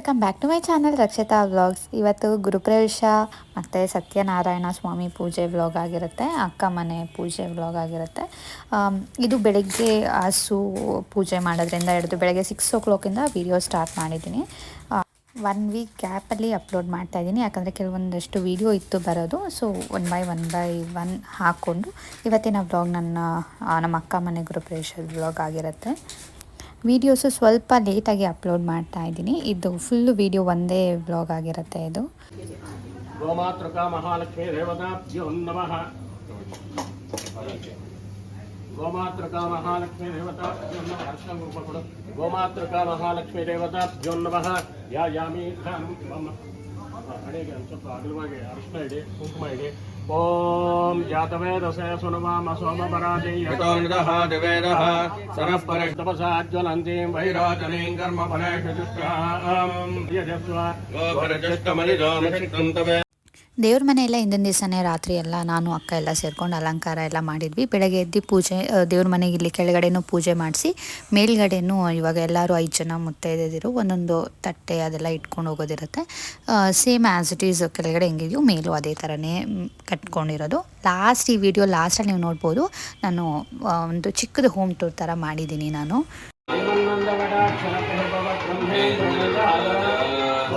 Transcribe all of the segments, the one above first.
Welcome back to my channel Rakshita vlogs. ಇವತ್ತು ಗುರುಪ್ರವೇಶ ಮತ್ತು ಸತ್ಯನಾರಾಯಣ ಸ್ವಾಮಿ ಪೂಜೆ ವ್ಲಾಗ್ ಆಗಿರುತ್ತೆ, ಅಕ್ಕ ಮನೆ ಪೂಜೆ ವ್ಲಾಗ್ ಆಗಿರುತ್ತೆ. ಇದು ಬೆಳಗ್ಗೆ ಹಸು ಪೂಜೆ ಮಾಡೋದ್ರಿಂದ ಹಿಡಿದು ಬೆಳಗ್ಗೆ ಸಿಕ್ಸ್ ಓ ಕ್ಲಾಕಿಂದ ವೀಡಿಯೋ ಸ್ಟಾರ್ಟ್ ಮಾಡಿದ್ದೀನಿ. ಒನ್ ವೀಕ್ ಗ್ಯಾಪಲ್ಲಿ ಅಪ್ಲೋಡ್ ಮಾಡ್ತಾ ಇದ್ದೀನಿ. ಯಾಕಂದರೆ ಕೆಲವೊಂದಷ್ಟು ವೀಡಿಯೋ ಇತ್ತು ಬರೋದು so one by one by one ಹಾಕ್ಕೊಂಡು ಇವತ್ತಿನ ವ್ಲಾಗ್ ನನ್ನ ನಮ್ಮ ಅಕ್ಕ ಮನೆ ಗುರುಪ್ರವೇಶ ವ್ಲಾಗ್ ಆಗಿರುತ್ತೆ. ವೀಡಿಯೋಸು ಸ್ವಲ್ಪ ಲೇಟಾಗಿ ಅಪ್ಲೋಡ್ ಮಾಡ್ತಾ ಇದ್ದೀನಿ. ಇದು ಫುಲ್ಲು ವೀಡಿಯೋ ಒಂದೇ ವ್ಲಾಗ್ ಆಗಿರುತ್ತೆ ಇದು. ಗೋಮಾತೃಕಾ ಮಹಾಲಕ್ಷ್ಮಿ ದೇವತಾಭ್ಯೋ ನಮಃ. ಗೋಮಾತೃಕಾ ಮಹಾಲಕ್ಷ್ಮಿ ದೇವತಾಭ್ಯೋ ನಮಃ. ಅರ್ಶನ ರೂಪ ಕೊಡು. ಗೋಮಾತೃಕಾ ಮಹಾಲಕ್ಷ್ಮಿ ದೇವತಾಭ್ಯೋ ನಮಃ. ಯಾ ಯಾಮಿ ಹಣೆಗೆ ಸ್ವಲ್ಪ ಅಗಲವಾಗಿ ಅರಿಶಿನ ಇಡಿ, ಕುಂಕುಮ ಇಡಿ. ॐ जातवेदसे सुनवाम सोमपराजयतोन्दः दिवेदः सरः परष्टपसाज्ज्वलन्तीं वैराजनीं कर्मफलेषु जुष्टाम् यजस्व गोभरजुष्टमलिजो निषिक्तं तवे ದೇವ್ರ ಮನೆಯೆಲ್ಲ ಹಿಂದಿನ ದಿವಸನೇ ರಾತ್ರಿ ಎಲ್ಲ ನಾನು, ಅಕ್ಕ ಎಲ್ಲ ಸೇರ್ಕೊಂಡು ಅಲಂಕಾರ ಎಲ್ಲ ಮಾಡಿದ್ವಿ. ಬೆಳಗ್ಗೆ ಎದ್ದು ಪೂಜೆ ದೇವ್ರ ಮನೆಗೆ ಇಲ್ಲಿ ಕೆಳಗಡೆನೂ ಪೂಜೆ ಮಾಡಿಸಿ, ಮೇಲ್ಗಡೆನೂ ಇವಾಗ ಎಲ್ಲರೂ ಐದು ಜನ ಮುತ್ತೈದಿರು ಒಂದೊಂದು ತಟ್ಟೆ ಅದೆಲ್ಲ ಇಟ್ಕೊಂಡು ಹೋಗೋದಿರುತ್ತೆ. ಸೇಮ್ ಆ್ಯಸ್ ಇಟ್ ಈಸ್ ಕೆಳಗಡೆ ಹೆಂಗಿದೆಯೋ ಮೇಲೂ ಅದೇ ಥರನೇ ಕಟ್ಕೊಂಡಿರೋದು. ಲಾಸ್ಟ್ ಈ ವಿಡಿಯೋ ಲಾಸ್ಟಲ್ಲಿ ನೀವು ನೋಡ್ಬೋದು, ನಾನು ಒಂದು ಚಿಕ್ಕದು ಹೋಮ್ ಟೂರ್ ಥರ ಮಾಡಿದ್ದೀನಿ ನಾನು.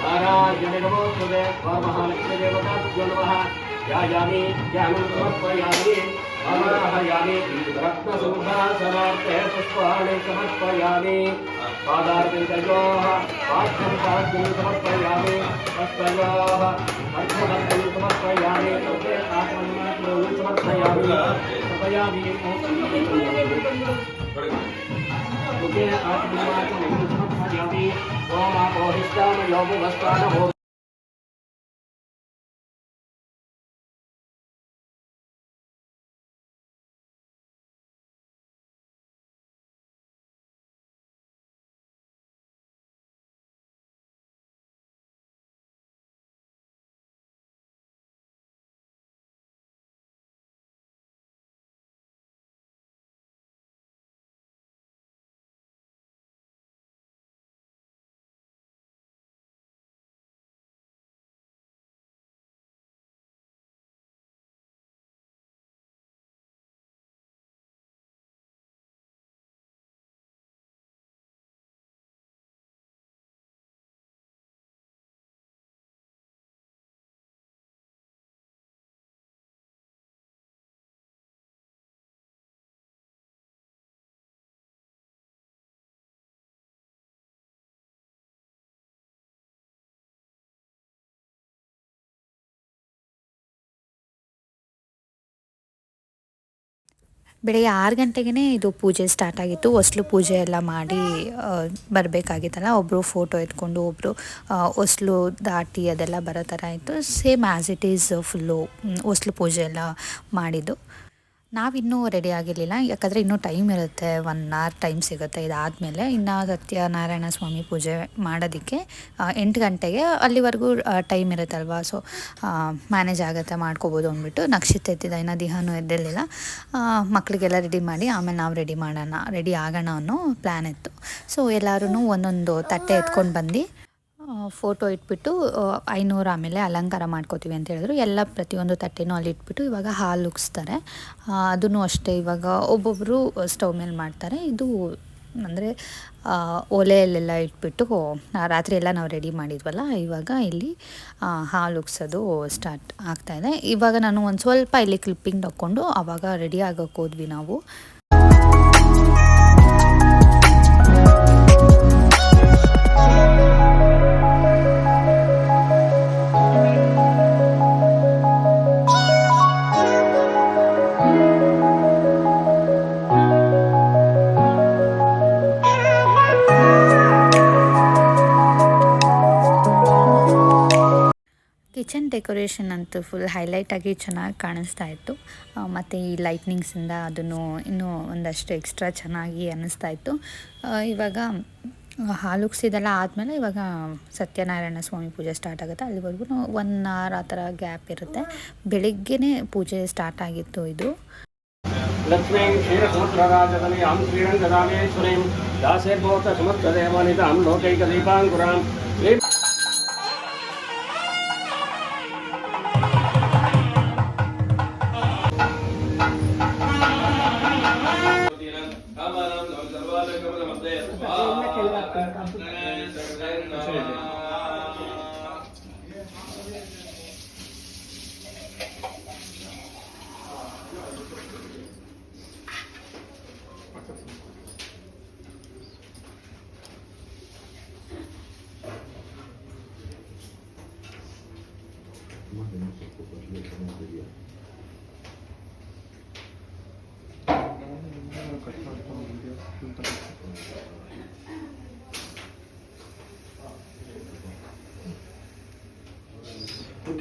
नारायणे नमोस्तुते महालक्ष्मी देवताभ्यो नमः। ध्यायामि ध्यानं समर्पयामि अनाहयामि रत्नसिंहासनार्थे पुष्पाणि समर्पयामि। पादार्पितयोः पाठ्यं पाठ्यं समर्पयामि हस्तयोः अर्धवर्गं समर्पयामि कृते आत्मन्मात्रं समर्पयामि। समर्पयामि। मुखे आत्मन्मात्रं समर्पयामि ಶ್ರೀಕೃಷ್ಣ ಯೋಗ ಬೆಳಗ್ಗೆ ಆರು ಗಂಟೆಗೇ ಇದು ಪೂಜೆ ಸ್ಟಾರ್ಟ್ ಆಗಿತ್ತು. ಹೊಸ್ಲು ಪೂಜೆ ಎಲ್ಲ ಮಾಡಿ ಬರಬೇಕಾಗಿತ್ತಲ್ಲ. ಒಬ್ಬರು ಫೋಟೋ ಎತ್ಕೊಂಡು ಒಬ್ಬರು ಹೊಸ್ಲು ದಾಟಿ ಅದೆಲ್ಲ ಬರೋ ಥರ ಇತ್ತು. Same as it is full ಹೊಸ್ಲು ಪೂಜೆ ಎಲ್ಲ ಮಾಡಿದ್ದು. ನಾವಿನ್ನೂ ರೆಡಿ ಆಗಿರಲಿಲ್ಲ. ಯಾಕಂದರೆ ಇನ್ನೂ ಟೈಮ್ ಇರುತ್ತೆ. ಒನ್ ಅವರ್ ಟೈಮ್ ಸಿಗುತ್ತೆ ಇದಾದಮೇಲೆ. ಇನ್ನು ಸತ್ಯನಾರಾಯಣ ಸ್ವಾಮಿ ಪೂಜೆ ಮಾಡೋದಕ್ಕೆ ಎಂಟು ಗಂಟೆಗೆ ಅಲ್ಲಿವರೆಗೂ ಟೈಮ್ ಇರುತ್ತಲ್ವ? ಸೊ ಮ್ಯಾನೇಜ್ ಆಗುತ್ತೆ, ಮಾಡ್ಕೋಬೋದು ಅಂದ್ಬಿಟ್ಟು ನಕ್ಷತ್ರ ಎತ್ತಿದ. ಇನ್ನು ದಿಹನೂ ಎದ್ದಿರಲಿಲ್ಲ ಮಕ್ಕಳಿಗೆಲ್ಲ ರೆಡಿ ಮಾಡಿ, ಆಮೇಲೆ ನಾವು ರೆಡಿ ಮಾಡೋಣ ರೆಡಿ ಆಗೋಣ ಅನ್ನೋ ಪ್ಲ್ಯಾನ್ ಇತ್ತು. ಸೊ ಎಲ್ಲರೂ ಒಂದೊಂದು ತಟ್ಟೆ ಎತ್ಕೊಂಡು ಬಂದು ಫೋಟೋ ಇಟ್ಬಿಟ್ಟು ಐನೂರು ಆಮೇಲೆ ಅಲಂಕಾರ ಮಾಡ್ಕೋತೀವಿ ಅಂತ ಹೇಳಿದ್ರು. ಎಲ್ಲ ಪ್ರತಿಯೊಂದು ತಟ್ಟೆನೂ ಅಲ್ಲಿ ಇಟ್ಬಿಟ್ಟು ಇವಾಗ ಹಾಲು ಉಗಿಸ್ತಾರೆ. ಅದನ್ನು ಅಷ್ಟೇ ಇವಾಗ ಒಬ್ಬೊಬ್ಬರು ಸ್ಟವ್ ಮೇಲೆ ಮಾಡ್ತಾರೆ. ಇದು ಅಂದರೆ ಒಲೆಯಲ್ಲೆಲ್ಲ ಇಟ್ಬಿಟ್ಟು ರಾತ್ರಿ ಎಲ್ಲ ನಾವು ರೆಡಿ ಮಾಡಿದ್ವಲ್ಲ, ಇವಾಗ ಇಲ್ಲಿ ಹಾಲು ಉಗ್ಸೋದು ಸ್ಟಾರ್ಟ್ ಆಗ್ತಾಯಿದೆ ಇವಾಗ ನಾನು ಒಂದು ಸ್ವಲ್ಪ ಇಲ್ಲಿ ಕ್ಲಿಪ್ಪಿಂಗ್ ತಗೊಂಡು ಆವಾಗ ರೆಡಿ ಆಗೋಕೆ ಹೋದ್ವಿ ನಾವು. ಡೆಕೋರೇಷನ್ ಅಂತೂ ಫುಲ್ ಹೈಲೈಟ್ ಆಗಿ ಚೆನ್ನಾಗಿ ಕಾಣಿಸ್ತಾ ಇತ್ತು. ಮತ್ತು ಈ ಲೈಟ್ನಿಂಗ್ಸಿಂದ ಅದನ್ನು ಇನ್ನೂ ಒಂದಷ್ಟು ಎಕ್ಸ್ಟ್ರಾ ಚೆನ್ನಾಗಿ ಅನ್ನಿಸ್ತಾ ಇತ್ತು. ಇವಾಗ ಹಾಲುಕ್ಸಿದೆಲ್ಲ ಆದಮೇಲೆ ಇವಾಗ ಸತ್ಯನಾರಾಯಣ ಸ್ವಾಮಿ ಪೂಜೆ ಸ್ಟಾರ್ಟ್ ಆಗುತ್ತೆ. ಅಲ್ಲಿವರೆಗೂ ಒನ್ ಅವರ್ ಆ ಥರ ಗ್ಯಾಪ್ ಇರುತ್ತೆ. ಬೆಳಿಗ್ಗೆನೇ ಪೂಜೆ ಸ್ಟಾರ್ಟ್ ಆಗಿತ್ತು ಇದು. ಲಕ್ಷ್ಮೀ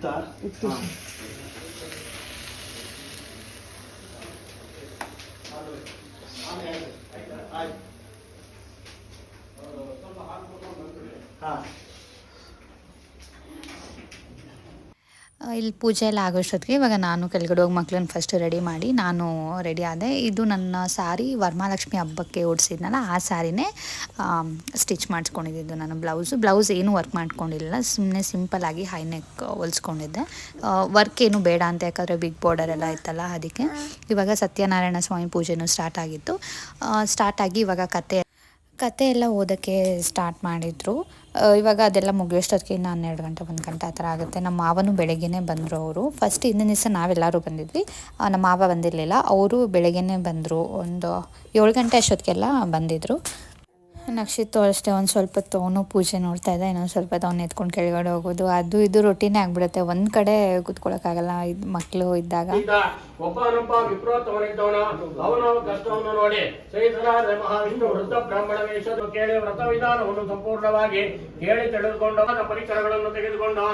conectar. Ah. ಪೂಜೆ ಎಲ್ಲ ಆಗೋಷ್ಟೊತ್ತಿಗೆ ಇವಾಗ ನಾನು ಕೆಳಗಡೆ ಹೋಗಿ ಮಕ್ಳನ್ನ ಫಸ್ಟ್ ರೆಡಿ ಮಾಡಿ ನಾನು ರೆಡಿ ಆದೆ. ಇದು ನನ್ನ ಸಾರಿ ವರಮಹಾಲಕ್ಷ್ಮಿ ಹಬ್ಬಕ್ಕೆ ಓಡಿಸಿದ್ನಲ್ಲ ಆ ಸಾರಿನೇ ಸ್ಟಿಚ್ ಮಾಡಿಸ್ಕೊಂಡಿದ್ದು ನಾನು ಬ್ಲೌಸು ಬ್ಲೌಸ್ ಏನೂ ವರ್ಕ್ ಮಾಡ್ಕೊಂಡಿಲ್ಲ ಸುಮ್ಮನೆ ಸಿಂಪಲ್ಲಾಗಿ ಹೈ ನೆಕ್ ಹೊಲ್ಸ್ಕೊಂಡಿದ್ದೆ. ವರ್ಕ್ ಏನು ಬೇಡ ಅಂತ, ಯಾಕಂದರೆ ಬಿಗ್ ಬಾರ್ಡರ್ ಎಲ್ಲ ಇತ್ತಲ್ಲ ಅದಕ್ಕೆ. ಇವಾಗ ಸತ್ಯನಾರಾಯಣ ಸ್ವಾಮಿ ಪೂಜೆನೂ ಸ್ಟಾರ್ಟ್ ಆಗಿತ್ತು. ಸ್ಟಾರ್ಟ್ ಆಗಿ ಇವಾಗ ಕತೆ ಕತೆ ಎಲ್ಲ ಓದೋಕ್ಕೆ ಸ್ಟಾರ್ಟ್ ಮಾಡಿದರು. ಇವಾಗ ಅದೆಲ್ಲ ಮುಗಿಯೋಷ್ಟೊತ್ತಿಗೆ ಇನ್ನು ಹನ್ನೆರಡು ಗಂಟೆ, ಒಂದು ಗಂಟೆ ಆ ಥರ ಆಗುತ್ತೆ. ನಮ್ಮ ಮಾವನು ಬೆಳಗ್ಗೆನೇ ಬಂದರು ಅವರು. ಫಸ್ಟ್ ಹಿಂದಿನ ದಿವಸ ನಾವೆಲ್ಲರೂ ಬಂದಿದ್ವಿ. ನಮ್ಮ ಮಾವ ಬಂದಿರಲಿಲ್ಲ. ಅವರು ಬೆಳಗ್ಗೆನೇ ಬಂದರು. ಒಂದು ಏಳು ಗಂಟೆ ಅಷ್ಟೊತ್ತಿಗೆಲ್ಲ ಬಂದಿದ್ದರು ನಕ್ಷಿತ್ತು ಅಷ್ಟೇ ಒಂದು ಸ್ವಲ್ಪ ಅವನು ಪೂಜೆ ನೋಡ್ತಾ ಇದ್ದ, ಇನ್ನೊಂದು ಸ್ವಲ್ಪ ಅವ್ನು ಎತ್ಕೊಂಡು ಕೆಳಗಡೆ ಹೋಗೋದು. ಅದು ಇದು ರೊಟೀನೇ ಆಗಿಬಿಡುತ್ತೆ. ಒಂದು ಕಡೆ ಕೂತ್ಕೊಳ್ಳೋಕ್ಕಾಗಲ್ಲ ಇದು ಮಕ್ಕಳು ಇದ್ದಾಗ. ಇದ್ದ ಒಬ್ಬನೊಬ್ಬ ವಿಪ್ರೋತ್ತಮನಿದ್ದವನ ಅವನ ಕಷ್ಟವನ್ನು ನೋಡಿ ಶ್ರೀಧರಾಜ ಮಹಾವಿಷ್ಣು ವೃದ್ಧ ಬ್ರಾಹ್ಮಣ ವೇಷದ ಕೇಳಿ ವ್ರತ ವಿಧಾನವನ್ನು ಸಂಪೂರ್ಣವಾಗಿ ಕೇಳಿ ತಿಳಿದುಕೊಂಡು ಪರಿಕರಗಳನ್ನು ತೆಗೆದುಕೊಂಡು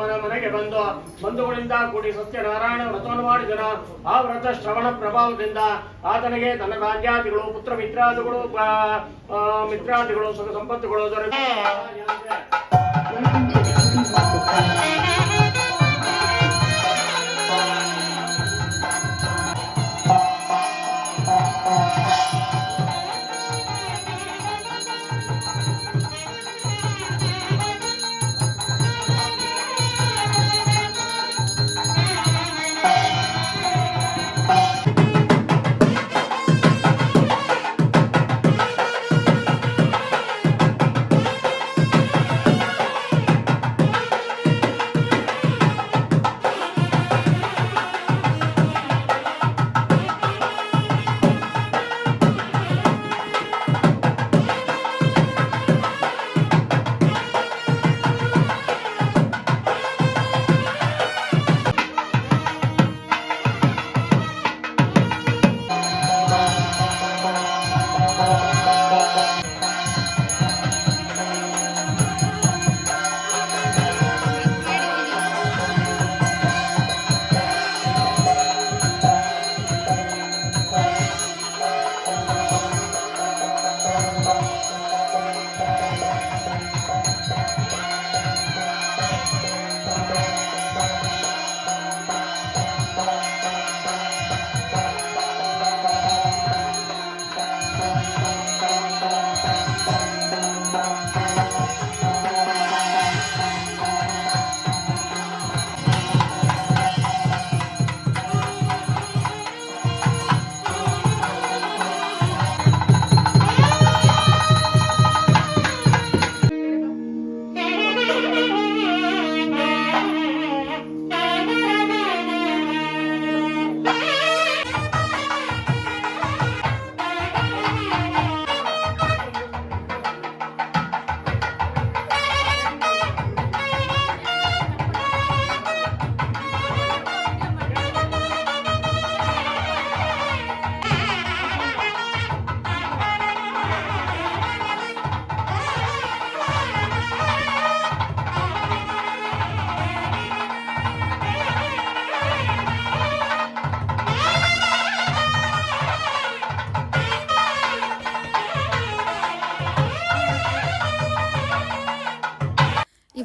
ಮನ ಮನೆಗೆ ಬಂದು ಬಂಧುಗಳಿಂದ ಕೂಡಿ ಸತ್ಯನಾರಾಯಣ ವ್ರತವನ್ನು ಮಾಡಿದನ. ಆ ವ್ರತ ಶ್ರವಣ ಪ್ರಭಾವದಿಂದ ಆತನಿಗೆ ತನ್ನ ರಾಜ್ಯಾದಿಗಳು, ಪುತ್ರ ಮಿತ್ರಾದಿಗಳು ಮಿತ್ರಾದಿಗಳು ಸುಖ ಸಂಪತ್ತುಗಳು ದೊರೆಯುತ್ತವೆ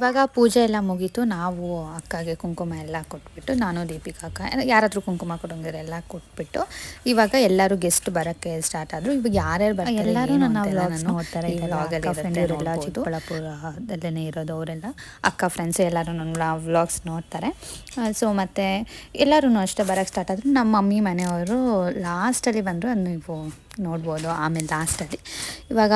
ಇವಾಗ ಪೂಜೆ ಎಲ್ಲ ಮುಗೀತು ನಾವು ಅಕ್ಕಗೆ ಕುಂಕುಮ ಎಲ್ಲ ಕೊಟ್ಬಿಟ್ಟು ನಾನು ದೀಪಿಕಾ ಅಕ್ಕ ಯಾರಾದರೂ ಕುಂಕುಮ ಕೊಡೋಂಗಿದ್ರೆ ಎಲ್ಲ ಕೊಟ್ಬಿಟ್ಟು ಇವಾಗ ಎಲ್ಲರೂ ಗೆಸ್ಟ್ ಬರೋಕ್ಕೆ ಸ್ಟಾರ್ಟ್ ಆದರು. ಇವಾಗ ಯಾರ್ಯಾರು ಬರ್ತಾರೆ ಎಲ್ಲರೂ. ಚಿಕ್ಕಬಳ್ಳಾಪುರದಲ್ಲೇ ಇರೋದು ಅವರೆಲ್ಲ. ಅಕ್ಕ ಫ್ರೆಂಡ್ಸ್ ಎಲ್ಲರೂ ನನ್ನ ವ್ಲಾಗ್ಸ್ ನೋಡ್ತಾರೆ. ಸೊ ಮತ್ತು ಎಲ್ಲರೂ ಅಷ್ಟೇ ಬರೋಕ್ಕೆ ಸ್ಟಾರ್ಟ್ ಆದರು. ನಮ್ಮ ಮಮ್ಮಿ ಮನೆಯವರು ಲಾಸ್ಟಲ್ಲಿ ಬಂದರು ಅದು ನೀವು ನೋಡ್ಬೋದು ಆಮೇಲೆ ಲಾಸ್ಟಲ್ಲಿ ಇವಾಗ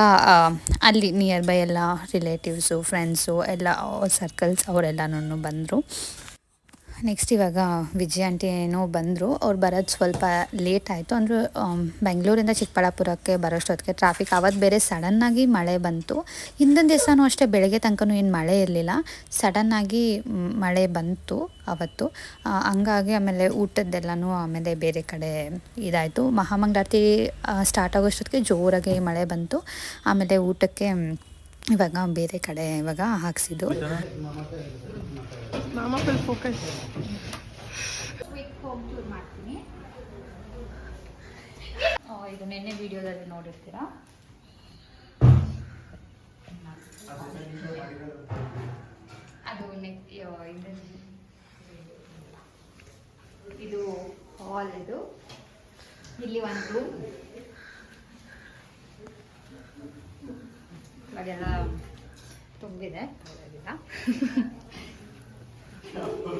ಅಲ್ಲಿ ನಿಯರ್ ಬೈ ಎಲ್ಲ ರಿಲೇಟಿವ್ಸು ಫ್ರೆಂಡ್ಸು ಎಲ್ಲ ಸರ್ಕಲ್ಸ್ ಅವರೆಲ್ಲನೂ ಬಂದರು. ನೆಕ್ಸ್ಟ್ ಇವಾಗ ವಿಜಯ ಆಂಟಿ ಏನೋ ಬಂದರು. ಅವ್ರು ಬರೋದು ಸ್ವಲ್ಪ ಲೇಟ್ ಆಯಿತು. ಅಂದರೆ ಬೆಂಗಳೂರಿಂದ ಚಿಕ್ಕಬಳ್ಳಾಪುರಕ್ಕೆ ಬರೋಷ್ಟೊತ್ತಿಗೆ ಟ್ರಾಫಿಕ್ ಆವತ್ತು ಬೇರೆ ಸಡನ್ನಾಗಿ ಮಳೆ ಬಂತು. ಹಿಂದಿನ ದಿವಸನೂ ಅಷ್ಟೇ ಬೆಳಗ್ಗೆ ತನಕನೂ ಏನು ಮಳೆ ಇರಲಿಲ್ಲ. ಸಡನ್ನಾಗಿ ಮಳೆ ಬಂತು ಅವತ್ತು. ಹಂಗಾಗಿ ಆಮೇಲೆ ಊಟದ್ದೆಲ್ಲನೂ ಆಮೇಲೆ ಬೇರೆ ಕಡೆ ಇದಾಯಿತು. ಮಹಾಮಂಗಳಾರತಿ ಸ್ಟಾರ್ಟ್ ಆಗೋಷ್ಟೊತ್ತಿಗೆ ಜೋರಾಗಿ ಮಳೆ ಬಂತು. ಆಮೇಲೆ ಊಟಕ್ಕೆ ಇವಾಗ ಬೇರೆ ಕಡೆ ಇವಾಗ ಹಾಕ್ಸಿದ್ದು. Mama focus focus. ಇದು ನಿನ್ನೆ ವಿಡಿಯೋದಲ್ಲಿ ನೋಡಿರ್ತೀರಾ? ಅದು ಇದು ಹಾಲ್ ಇದು. ಇಲ್ಲಿ ಒಂದು ರೂಮ್ ಇವಾಗೆಲ್ಲ ತುಂಬಿದೆ ಪರವಾಗಿಲ್ಲ. ಏಯ್ ಫನ್ ಮಾಡೆ ನಾನು ಮಾಡ್ತೇನೆ ರಾತ್ರಿ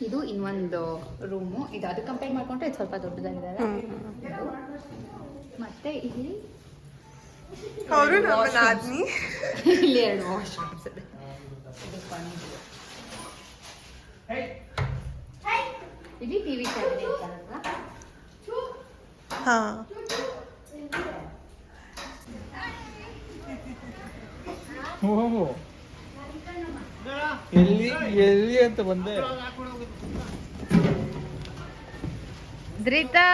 ಇದು ಇನ್ನೊಂದು ರೂಮು ಇದು ಅದು ಕಂಪೇರ್ ಮಾಡ್ಕೊಂಡ್ರೆ ಇದು ಸ್ವಲ್ಪ ದೊಡ್ಡದಾಗಿದೆ ಮತ್ತೆ ಇಲ್ಲಿ ಅವರು ಇಲ್ಲಿ ಎರಡು ವಾಶ್ರೂಮ್ಸ್ ಇದೆ. ಇಲ್ಲಿ ಟಿವಿ ಕ್ಯಾಬಿನೆಟ್ ಬರುತ್ತಾ ಹಾ. ಓಹೋ. ಎಲ್ಲಿ ಎಲ್ಲಿ ಅಂತ ಬಂದೆ. ಧೃತಾ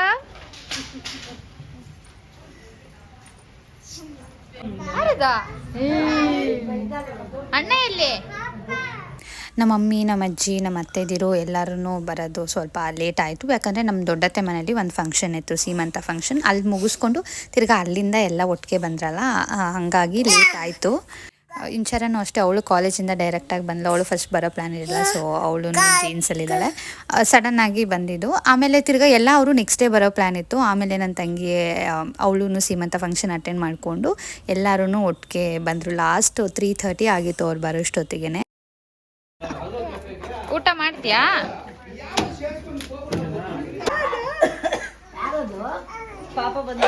ಅಣ್ಣ ಎಲ್ಲಿ? ನಮ್ಮ ಮಮ್ಮಿ ನಮ್ಮ ಅಜ್ಜಿ ನಮ್ಮ ಅತ್ತೆದಿರು ಎಲ್ಲರೂ ಬರೋದು ಸ್ವಲ್ಪ ಲೇಟ್ ಆಯಿತು. ಯಾಕಂದರೆ ನಮ್ಮ ದೊಡ್ಡತ್ತೆ ಮನೇಲಿ ಒಂದು ಫಂಕ್ಷನ್ ಇತ್ತು ಸೀಮಂತ ಫಂಕ್ಷನ್ ಅಲ್ಲಿ ಮುಗಿಸ್ಕೊಂಡು ತಿರ್ಗಾ ಅಲ್ಲಿಂದ ಎಲ್ಲ ಒಟ್ಟಿಗೆ ಬಂದ್ರಲ್ಲ ಹಂಗಾಗಿ ಲೇಟ್ ಆಯಿತು. ಇಂಚರನು ಅಷ್ಟೇ ಅವಳು ಕಾಲೇಜಿಂದ ಡೈರೆಕ್ಟಾಗಿ ಬಂದಳು ಅವಳು ಫಸ್ಟ್ ಬರೋ ಪ್ಲ್ಯಾನ್ ಇರಲಿಲ್ಲ ಸೊ ಅವಳು ಜೀನ್ಸಲ್ಲಿದ್ದಾಳೆ ಸಡನ್ ಆಗಿ ಬಂದಿದ್ದು. ಆಮೇಲೆ ತಿರ್ಗಾ ಎಲ್ಲ ಅವರು ನೆಕ್ಸ್ಟ್ ಡೇ ಬರೋ ಪ್ಲ್ಯಾನ್ ಇತ್ತು. ಆಮೇಲೆ ನನ್ನ ತಂಗಿ ಅವಳು ಸೀಮಂತ ಫಂಕ್ಷನ್ ಅಟೆಂಡ್ ಮಾಡಿಕೊಂಡು ಎಲ್ಲರೂ ಒಟ್ಟಿಗೆ ಬಂದರು. ಲಾಸ್ಟ್ ತ್ರೀ ಥರ್ಟಿ ಆಗಿತ್ತು ಅವ್ರು ಬರೋಷ್ಟೊತ್ತಿಗೆ ಊಟ ಮಾಡ್ತೀಯಾ? ಪಾಪ ಬಂದ